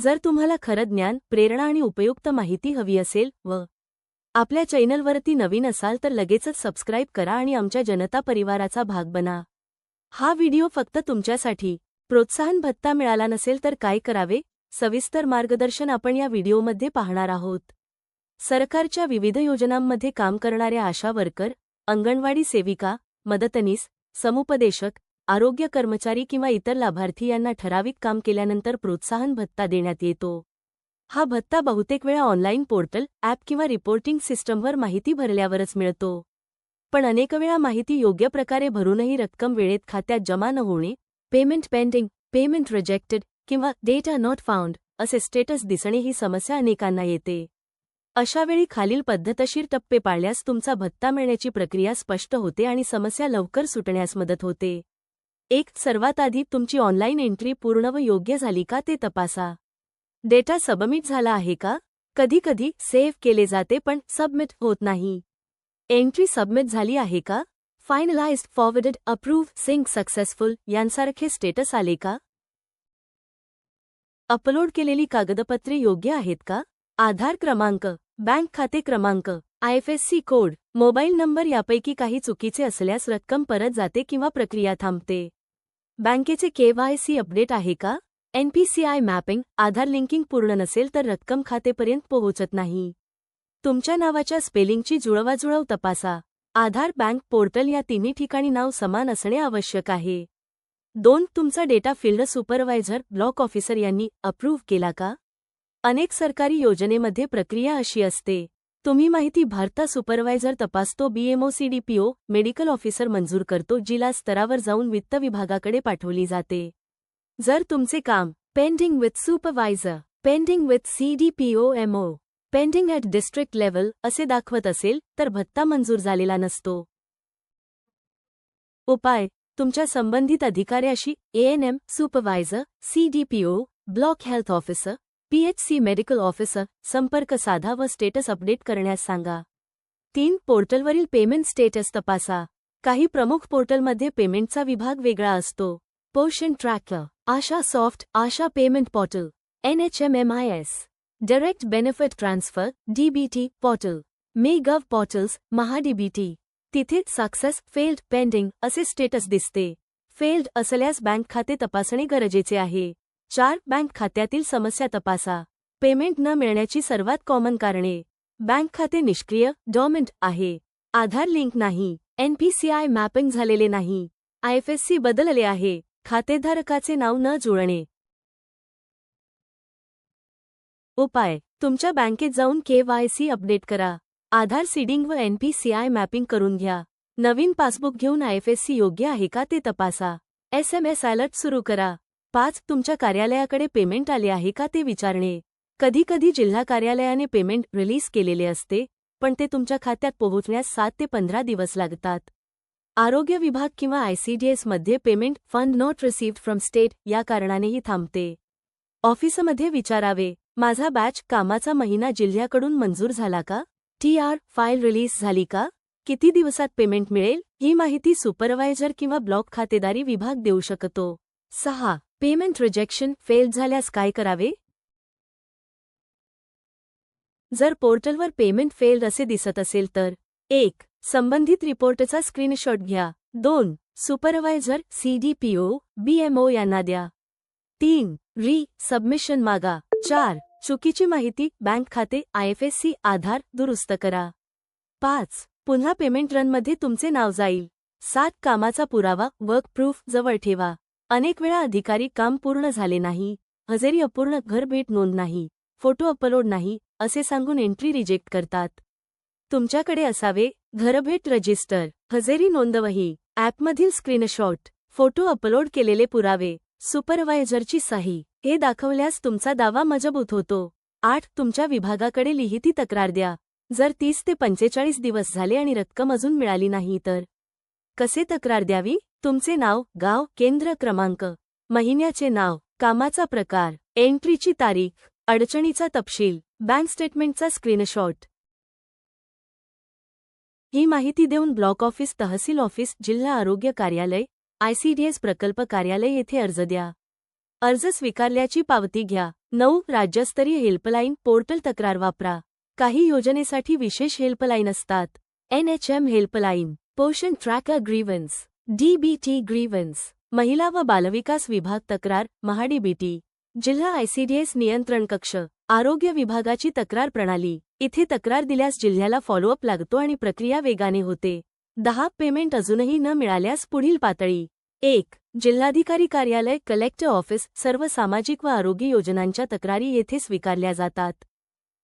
जर तुम्हाला खरं ज्ञान प्रेरणा आणि उपयुक्त माहिती हवी असेल व आपल्या चॅनलवरती नवीन असाल तर लगेचच सबस्क्राईब करा आणि आमच्या जनता परिवाराचा भाग बना. हा व्हिडिओ फक्त तुमच्यासाठी. प्रोत्साहन भत्ता मिळाला नसेल तर काय करावे? सविस्तर मार्गदर्शन आपण या व्हिडिओमध्ये पाहणार आहोत. सरकारच्या विविध योजनांमध्ये काम करणाऱ्या आशा वर्कर अंगणवाडी सेविका मदतनीस समुपदेशक आरोग्य कर्मचारी किंवा इतर लाभार्थी यांना ठराविक काम केल्यानंतर प्रोत्साहन भत्ता देण्यात येतो. हा भत्ता बहुतेक वेळा ऑनलाईन पोर्टल ॲप किंवा रिपोर्टिंग सिस्टमवर माहिती भरल्यावरच मिळतो. पण अनेक वेळा माहिती योग्य प्रकारे भरूनही रक्कम वेळेत खात्यात जमा न होणे पेमेंट पेंडिंग पेमेंट रिजेक्टेड किंवा डेटा नॉट फाउंड असे स्टेटस दिसणे ही समस्या अनेकांना येते. अशावेळी खालील पद्धतशीर टप्पे पाळल्यास तुमचा भत्ता मिळण्याची प्रक्रिया स्पष्ट होते आणि समस्या लवकर सुटण्यास मदत होते. एक सर्वात आधी तुमची ऑनलाईन एंट्री पूर्ण व योग्य झाली का ते तपासा. डेटा सबमिट झाला आहे का? कधीकधी सेव्ह केले जाते पण सबमिट होत नाही. एंट्री सबमिट झाली आहे का? Finalised forwarded approve sync successful यांसारखे स्टेटस आले का? अपलोड केलेली कागदपत्रे योग्य आहेत का? आधार क्रमांक बँक खाते क्रमांक आयएफएससी कोड मोबाईल नंबर यापैकी काही चुकीचे असल्यास रक्कम परत जाते किंवा प्रक्रिया थांबते. बँकेचे केवायसी अपडेट आहे का? एनपीसीआय मॅपिंग आधार लिंकिंग पूर्ण नसेल तर रक्कम खातेपर्यंत पोहोचत नाही. तुमच्या नावाच्या स्पेलिंगची जुळवाजुळव तपासा. आधार बँक पोर्टल या तिन्ही ठिकाणी नाव समान असणे आवश्यक आहे. दोन तुमचा data field supervisor block officer यांनी अप्रूव्ह केला का? अनेक सरकारी योजनेमध्ये प्रक्रिया अशी असते. तुम्ही माहिती भारता सुपरवायझर तपासतो बीएमओसीडीपीओ मेडिकल ऑफिसर मंजूर करतो जिल्हा स्तरावर जाऊन वित्त विभागाकडे पाठवली जाते. जर तुमचे काम pending with supervisor pending with CDPO MO pending at district level असे दाखवत असेल तर भत्ता मंजूर झालेला नसतो. उपाय तुमच्या संबंधित अधिकाऱ्याशी ANM supervisor CDPO block health officer PHC medical officer संपर्क साधा व स्टेटस अपडेट करण्यास सांगा. तीन पोर्टलवरील पेमेंट स्टेटस तपासा. काही प्रमुख पोर्टलमध्ये पेमेंटचा विभाग वेगळा असतो. Poshan tracker ASHA soft ASHA payment portal NHM MIS direct benefit transfer DBT portal my gov portals MahaDBT. तिथे सक्सेस फेल्ड पेंडिंग असे स्टेटस दिसते. फेल्ड असल्यास बँक खाते तपासणे गरजेचे आहे. चार बँक खात्यातील समस्या तपासा. पेमेंट न मिळण्याची सर्वात कॉमन कारणे. बँक खाते निष्क्रिय डॉमेंट आहे. आधार लिंक नाही. एनपीसीआय मॅपिंग झालेले नाही. आयएफएससी बदलले आहे. खातेधारकाचे नाव न जुळणे. उपाय. तुमच्या बँकेत जाऊन केवायसी अपडेट करा. आधार सीडिंग व एनपीसीआय मॅपिंग करून घ्या. नवीन पासबुक घेऊन आयएफएससी योग्य आहे का ते तपासा. एसएमएस अलर्ट सुरू करा. पाच तुमच्या कार्यालयाकडे पेमेंट आले आहे का ते विचारणे. कधीकधी जिल्हा कार्यालयाने पेमेंट रिलीज केलेले असते पण ते तुमच्या खात्यात पोहोचण्यास सात ते पंधरा दिवस लागतात. आरोग्य विभाग किंवा आयसीडीएसमध्ये payment fund not received from state या कारणानेही थांबते. ऑफिसमध्ये विचारावे माझा बॅच कामाचा महिना जिल्ह्याकडून मंजूर झाला का? टी आर फाईल रिलीज झाली का? किती दिवसात पेमेंट मिळेल? ही माहिती सुपरवायझर किंवा ब्लॉक खातेदारी विभाग देऊ शकतो. सहा पेमेंट रिजेक्शन फेल झाल्यास काय करावे? जर पोर्टलवर पेमेंट फेल्ड असे दिसत असेल तर एक संबंधित रिपोर्टचा स्क्रीनशॉट घ्या. दोन सुपरवायझर सीडीपीओ बीएमओ यांना द्या. तीन री सबमिशन मागा. चार चुकीची माहिती बँक खाते आयएफएससी आधार दुरुस्त करा. पाच पुन्हा पेमेंट रनमध्ये तुमचे नाव जाईल. सात कामाचा पुरावा वर्क प्रूफ जवळ ठेवा. अनेक वेळा अधिकारी काम पूर्ण झाले नाही हजेरी अपूर्ण घर भेट नोंद नाही फोटो अपलोड नाही असे सांगून एंट्री रिजेक्ट करतात. तुमच्याकडे असावे घरभेट रजिस्टर हजेरी नोंदवही ॲपमधील स्क्रीनशॉट फोटो अपलोड केलेले पुरावे सुपरवायझरची सही हे दाखवल्यास तुमचा दावा मजबूत होतो. आठ तुमच्या विभागाकडे लिहिती तक्रार द्या. जर तीस ते पंचेचाळीस दिवस झाले आणि रक्कम अजून मिळाली नाही तर कसे तक्रार द्यावी? तुमचे नाव गाव केंद्र क्रमांक महिन्याचे नाव कामाचा प्रकार एंट्रीची तारीख अडचणीचा तपशील बँक स्टेटमेंटचा स्क्रीनशॉट. ही माहिती देऊन ब्लॉक ऑफिस तहसील ऑफिस जिल्हा आरोग्य कार्यालय आयसीडीएस प्रकल्प कार्यालय येथे अर्ज द्या. अर्ज स्वीकारल्याची पावती घ्या. नऊ राज्यस्तरीय हेल्पलाईन पोर्टल तक्रार वापरा. काही योजनेसाठी विशेष हेल्पलाईन असतात. NHM helpline. Poshan tracker grievance DBT grievance महिला व बालविकास विभाग तक्रार महाडीबीटी जिल्हा आयसीडीएस नियंत्रण कक्ष आरोग्य विभागाची तक्रार प्रणाली. इथे तक्रार दिल्यास जिल्ह्याला फॉलोअप लागतो आणि प्रक्रिया वेगाने होते. दहा पेमेंट अजूनही न मिळाल्यास पुढील पातळी. एक जिल्हाधिकारी कार्यालय कलेक्टर ऑफिस सर्व सामाजिक व आरोग्य योजनांच्या तक्रारी येथे स्वीकारल्या जातात.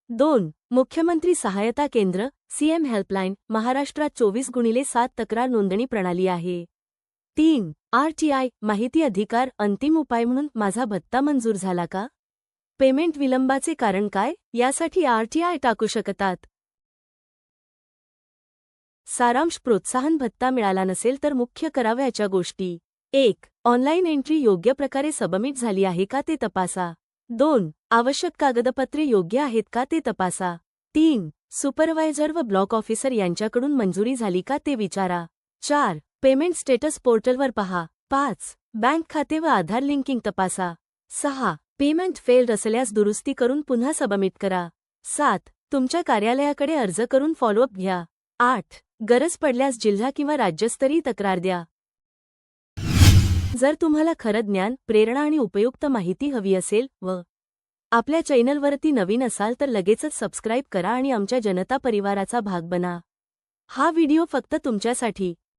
दोन मुख्यमंत्री सहायता केंद्र सीएम हेल्पलाईन महाराष्ट्रात चोवीस गुणिले सात तक्रार नोंदणी प्रणाली आहे. तीन आरटीआय माहिती अधिकार अंतिम उपाय म्हणून माझा भत्ता मंजूर झाला का? पेमेंट विलंबाचे कारण काय? यासाठी आरटीआय टाकू शकतात. सारांश प्रोत्साहन भत्ता मिळाला नसेल तर मुख्य करावयाच्या गोष्टी. एक ऑनलाईन एंट्री योग्य प्रकारे सबमिट झाली आहे का ते तपासा. दोन आवश्यक कागदपत्रे योग्य आहेत का ते तपासा. तीन सुपरवायझर व ब्लॉक ऑफिसर यांच्याकडून मंजुरी झाली का ते विचारा. चार पेमेंट स्टेटस पोर्टलवर पहा. पाच बँक खाते व आधार लिंकिंग तपासा. सहा पेमेंट फेल्ड असल्यास दुरुस्ती करून पुन्हा सबमिट करा. सात तुमच्या कार्यालयाकडे अर्ज करून फॉलोअप घ्या. आठ गरज पडल्यास जिल्हा किंवा राज्यस्तरीय तक्रार द्या. जर तुम्हाला खरं ज्ञान प्रेरणा आणि उपयुक्त माहिती हवी असेल व आपल्या चॅनलवरती नवीन असाल तर लगेचच सबस्क्राईब करा आणि आमच्या जनता परिवाराचा भाग बना. हा व्हिडिओ फक्त तुमच्यासाठी.